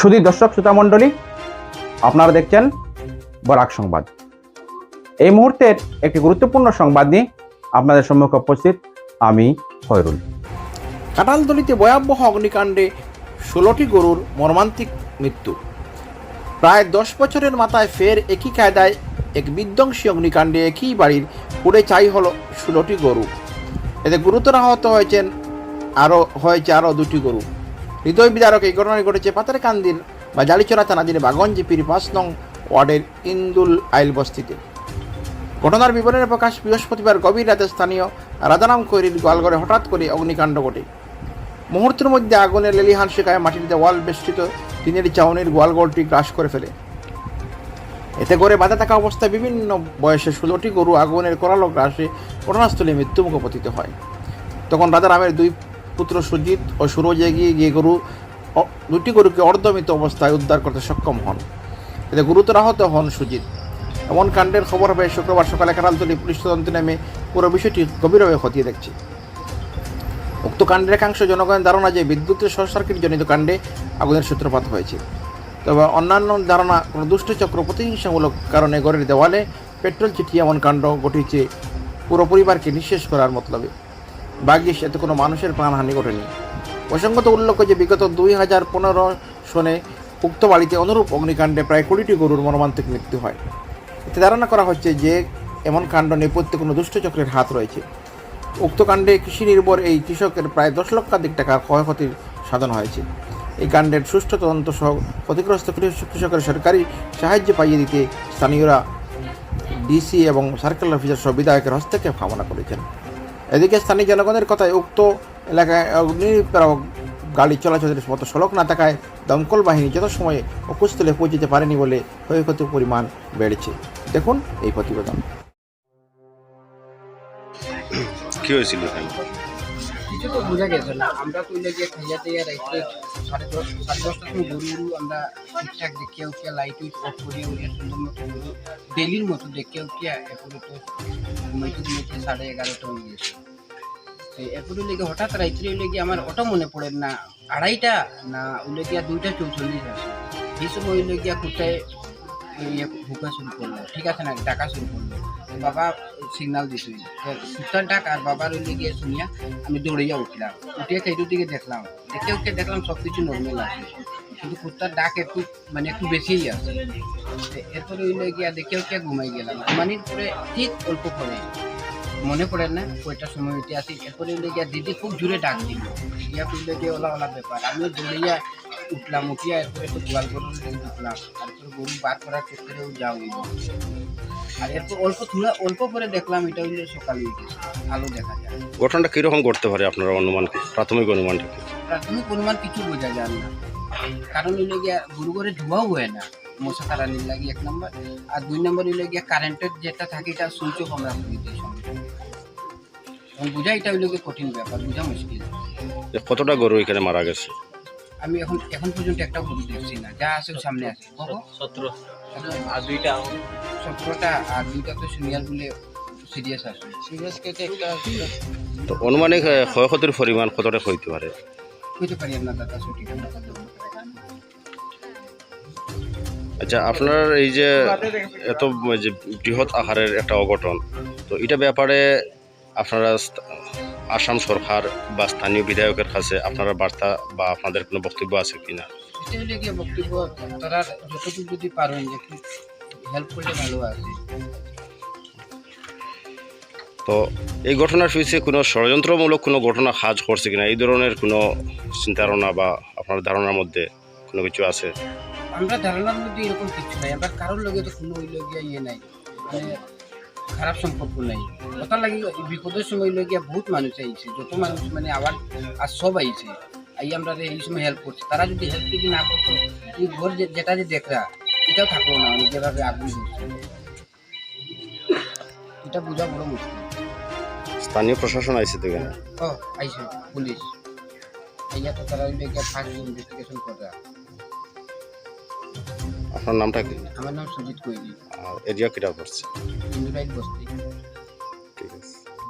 শুধু দর্শক, শ্রোতা মণ্ডলী, আপনারা দেখছেন বরাক সংবাদ। এই মুহূর্তের একটি গুরুত্বপূর্ণ সংবাদ নিয়ে আপনাদের সম্মুখে উপস্থিত আমি খয়রুল। কাঁঠালতলিতে ভয়াবহ অগ্নিকাণ্ডে ষোলোটি গরুর মর্মান্তিক মৃত্যু। প্রায় দশ বছরের মাথায় ফের একই কায়দায় এক বিধ্বংসী অগ্নিকাণ্ডে একই বাড়ির পুড়ে চাই হলো ষোলোটি গরু। এতে গুরুতর আহত হয়েছেন আরও হয়েছে আরও দুটি গরু। হৃদয় বিদারক এই ঘটনাটি ঘটেছে পাতারকান্দির বা জালিচড়া থানাধীন বাগঞ্জ জিপির পাঁচ নং ওয়ার্ডের ইন্দুল আইল বস্তিতে। ঘটনার বিবরণের প্রকাশ, বৃহস্পতিবার গভীর রাতে স্থানীয় রাজারাম কৈরির গোয়ালঘরে হঠাৎ করে অগ্নিকাণ্ড ঘটে। মুহূর্তের মধ্যে আগুনের লেলিহান শেখায় মাটির দেওয়াল বেষ্টিত টিনের চাউনির গোয়ালঘরটি গ্রাস করে ফেলে। এতে করে বাধা থাকা অবস্থায় বিভিন্ন বয়সে ষোলোটি গরু আগুনের করালো গ্রাসে ঘটনাস্থলে মৃত্যুমুখে পতিত হয়। তখন রাজারামের দুই পুত্র সুজিত ও সুরজ এগিয়ে গিয়ে গরু দুটি গরুকে অর্ধমিত অবস্থায় উদ্ধার করতে সক্ষম হন। এতে গুরুতর আহত হন সুজিত। এমন কাণ্ডের খবর পেয়ে শুক্রবার সকালে কাটালতলি পুলিশ তদন্তে নেমে পুরো বিষয়টি গভীরভাবে খতিয়ে দেখছে। উক্ত কাণ্ডের একাংশ জনগণের ধারণা যে বিদ্যুতের শর্ট সার্কিট জনিত কাণ্ডে আগুনের সূত্রপাত হয়েছে। তবে অন্যান্য ধারণা, কোনো দুষ্টচক্র প্রতিহিংসামূলক কারণে ঘরের দেওয়ালে পেট্রোল ছিটিয়ে এমন কাণ্ড ঘটিয়েছে পুরো পরিবারকে নিঃশেষ করার মতলবে। ভাগ্যিস এতে কোনো মানুষের প্রাণহানি ঘটেনি। প্রসঙ্গত উল্লেখ্য যে বিগত দুই হাজার পনেরো সনে উক্ত বাড়িতে অনুরূপ অগ্নিকাণ্ডে প্রায় কুড়িটি গরুর মর্মান্তিক মৃত্যু হয়। এতে ধারণা করা হচ্ছে যে এমন কাণ্ড নেপথ্যে কোনো দুষ্টচক্রের হাত রয়েছে। উক্ত কাণ্ডে কৃষি নির্ভর এই কৃষকের প্রায় দশ লক্ষাধিক টাকা ক্ষয়ক্ষতির সাধন হয়েছে। এই কাণ্ডের সুষ্ঠু তদন্ত সহ ক্ষতিগ্রস্ত কৃষক- কৃষকের সরকারি সাহায্য পাইয়ে দিতে স্থানীয়রা ডিসি এবং সার্কেল অফিসার সহ বিধায়কের হস্তক্ষেপ কামনা করেছেন। এদিকে স্থানীয় জনগণের কথায় উক্ত এলাকায় অগ্নিপ্রাপক গাড়ি চলাচলের মতো সড়ক না থাকায় দমকল বাহিনী যথাসময়ে অকুস্থলে পৌঁছতে পারেনি বলে ক্ষয়ক্ষতির পরিমাণ বেড়েছে। দেখুন এই প্রতিবেদন। কি হয়েছিল কিছু তো বোঝা গেছে না। আমরা কইলে যে খাইয়া টাইয়া রাইতে সাড়ে দশ, সাড়ে দশটার সময় গরু গরু আমরা ঠিকঠাক দেখিয়া উঠিয়া লাইট উইট অফ করিয়া উঠিয়া সুন্দর মতো ডেলির মতো দেখিয়া উঠিয়া এরপরে তো ঘুমাইতে ঘুমাইতে সাড়ে এগারোটা হয়ে গেছে। এরপরে লেগে হঠাৎ রাইতে লেগে আমার অটো মনে পড়ে না, আড়াইটা না ওলে গিয়া দুইটা চৌচল্লিশ আছে এই সময় ওই গিয়া কোথায় ঢুকা শুরু করল, ঠিক আছে না ডাকা শুরু করল। বাবা সিগনাল দিছিল। সুতার ডাক আর বাবার ওই গিয়ে শুনিয়া আমি দৌড়িয়া উঠলাম। উঠিয়ে সেইটুর দিকে দেখলাম। দেখে উঠে দেখলাম সব কিছু নর্মাল আছে। কিন্তু কুত্তার ডাক একটু মানে একটু বেশিই আছে। এরপরে ওই গিয়া দেখে উঠে ঘুমাই গেলাম। ঘুমানির পরে ঠিক অল্প পরে, মনে পড়ে না কয়টার সময় উঠে আসি এরপরে ওই গিয়া দিদি খুব জোরে ডাক দিল। ইয়া করলে যে ওলা ওলা ব্যাপার। আমিও দৌড়িয়া উঠলাম, উঠিয়া এরপরে তো গোয়াল গরু উঠলাম তারপরে গরু বার করার ক্ষেত্রেও যাও আর এরপর অল্প থোড়া অল্প পরে দেখলাম এটা হইলে সকাল হয়ে আলো দেখা যায়। ঘটনাটা কীরকম করতে পারে আপনার অনুমান প্রাথমিক অনুমানটা কি? প্রাথমিক অনুমান কিছু বোঝা যায় না। কারণ হইলে গিয়া গরু ঘরে ধোয়াও হয় না মশা তাড়ানির লাগে এক নম্বর। আর দুই নম্বর হইলে গিয়া কারেন্টের যেটা থাকে এটা সুইচ অফ আমরা করে। এখন বোঝা এটা হইলে কঠিন ব্যাপার বোঝা মুশকিল। কতটা গরু এখানে মারা গেছে? আমি এখন এখন পর্যন্ত একটা গরু দেখছি না। যা আছে সামনে আছে। সতেরো। আর দুইটা সতেরোটা আর দুইটা তো সিনিয়র বলে সিরিয়াস আছে। সিরিয়াস কেটে একটা তো অনুমানিক ক্ষয়ক্ষতির পরিমাণ কতটা হইতে পারে? হইতে পারি আপনার দাদা সঠিক আচ্ছা আপনার এই যে এত যে বৃহৎ আকারের একটা অঘটন তো এটা ব্যাপারে আপনারা আসাম সরকার বা স্থানীয় বিধায়কের কাছে আপনারা বার্তা বা আপনাদের কোনো বক্তব্য আছে কি না বক্তব্য তারা যতটুকু যদি পারেন হেল্প করলে ভালো আছে তো এই ঘটনার পিছিয়ে কোনো ষড়যন্ত্রমূলক কোনো ঘটনা কাজ করছে কিনা? এই ধরনের কোনো চিন্তাধারণা বা আপনার ধারণার মধ্যে কোনো কিছু আছে? আমরা ধারণার মধ্যে এরকম কিছু নাই। আমরা কারোর লগে তো কোনো ইয়ে নাই। মানে খারাপ সম্পর্ক নাই। কথা লাগি বিপদের সময় গিয়া বহুত মানুষ আইছে যত মানুষ মানে আবার আর সব আইছে। আই আমরা এই সময় হেল্প করছি। তারা যদি হেল্প যদি না করতো এই ঘর যেটা যে দেখরা এটাও থাকল না আমি যেভাবে আগুন ধরছে এটা বোঝা বড় মুশকিল। স্থানীয় প্রশাসন আইসে তো এখানে? ও আইছে পুলিশ। আইয়া তো তারা ফার্স্ট ইনভেস্টিগেশন করে আপনার নামটা কি? আমার নাম সুজিত কৈরি এরিয়া কিটা পড়ছে ইন্দুরাইট বস্তি।